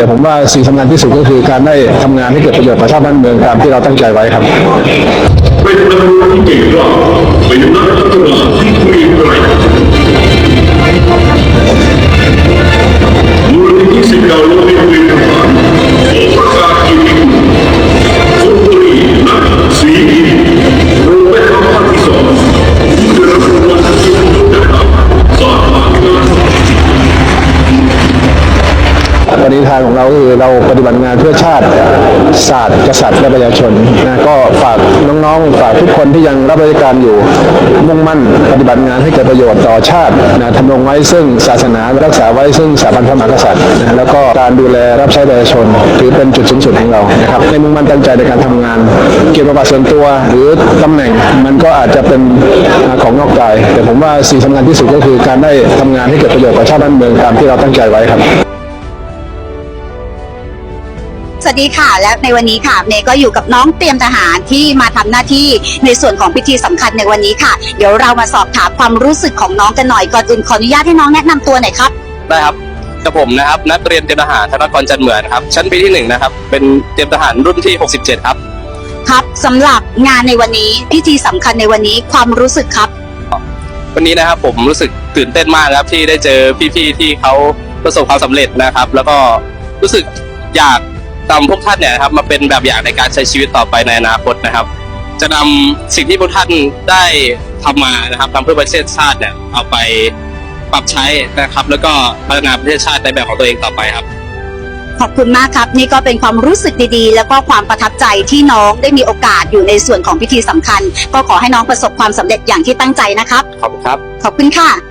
แต่ผมว่าสิ่งสำคัญที่สุดก็คือการได้ทำงานให้เกิดประโยชน์ต่อชาติบ้านเมืองตามที่เราตั้งใจไว้ครับเป็นนักรบที่ ปณิธานของเราคือเราปฏิบัติงานเพื่อชาติศาสตร์กษัตริย์และประชาชนนะก็ฝากน้องๆ ฝากทุกคนที่ยังรับราชการอยู่ มุ่งมั่นปฏิบัติงานให้เกิดประโยชน์ต่อชาตินะทำรงไว้ซึ่งศาสนารักษาไว้ซึ่งสถาบันพระมหากษัตริย์นะแล้วก็การดูแลรับใช้ประชาชนถือเป็นจุดสูงสุดของเรานะครับในมุ่งมั่นตั้งใจในการทำงาน เกี่ยวกับส่วนตัวหรือตำแหน่งมันก็อาจจะเป็นของนอกกาย แต่ผมว่าสิ่งสำคัญที่สุดก็คือการได้ทำงานให้เกิดประโยชน์ต่อชาติบ้านเมืองตามที่เราตั้งใจไว้ครับ สวัสดีค่ะ และในวันนี้ค่ะเมย์ก็อยู่กับน้องเตรียมทหารที่มาทำหน้าที่ในส่วนของพิธีสำคัญในวันนี้ค่ะ เดี๋ยวเรามาสอบถามความรู้สึกของน้องกันหน่อยก่อนอื่นขออนุญาตให้น้องแนะนำตัวหน่อยครับได้ครับกับผมนะครับนักเรียนเตรียมทหารธนกรจันทร์เหมือนครับชั้นปีที่หนึ่งนะครับเป็นเตรียมทหารรุ่นที่ 67 ครับ ครับสำหรับงานในวันนี้พิธีสำคัญในวันนี้ความรู้สึกครับ วันนี้นะครับผมรู้สึกตื่นเต้นมากนะครับที่ได้เจอพี่ๆที่เขาประสบความสำเร็จนะครับ แล้วก็รู้สึกอยาก นำพวกท่านเนี่ยนะครับมาเป็นแบบอย่างในการใช้ชีวิตต่อไปในอนาคตนะครับ จะนำสิ่งที่พวกท่านได้ทำมานะครับทำเพื่อประเทศชาติเนี่ยเอาไปปรับใช้นะครับ แล้วก็พัฒนาประเทศชาติในแบบของตัวเองต่อไปครับขอบคุณมากครับ นี่ก็เป็นความรู้สึกดีๆ แล้วก็ความประทับใจที่น้องได้มีโอกาสอยู่ในส่วนของพิธีสำคัญ ก็ขอให้น้องประสบความสำเร็จอย่างที่ตั้งใจนะครับ ขอบคุณครับ ขอบคุณค่ะ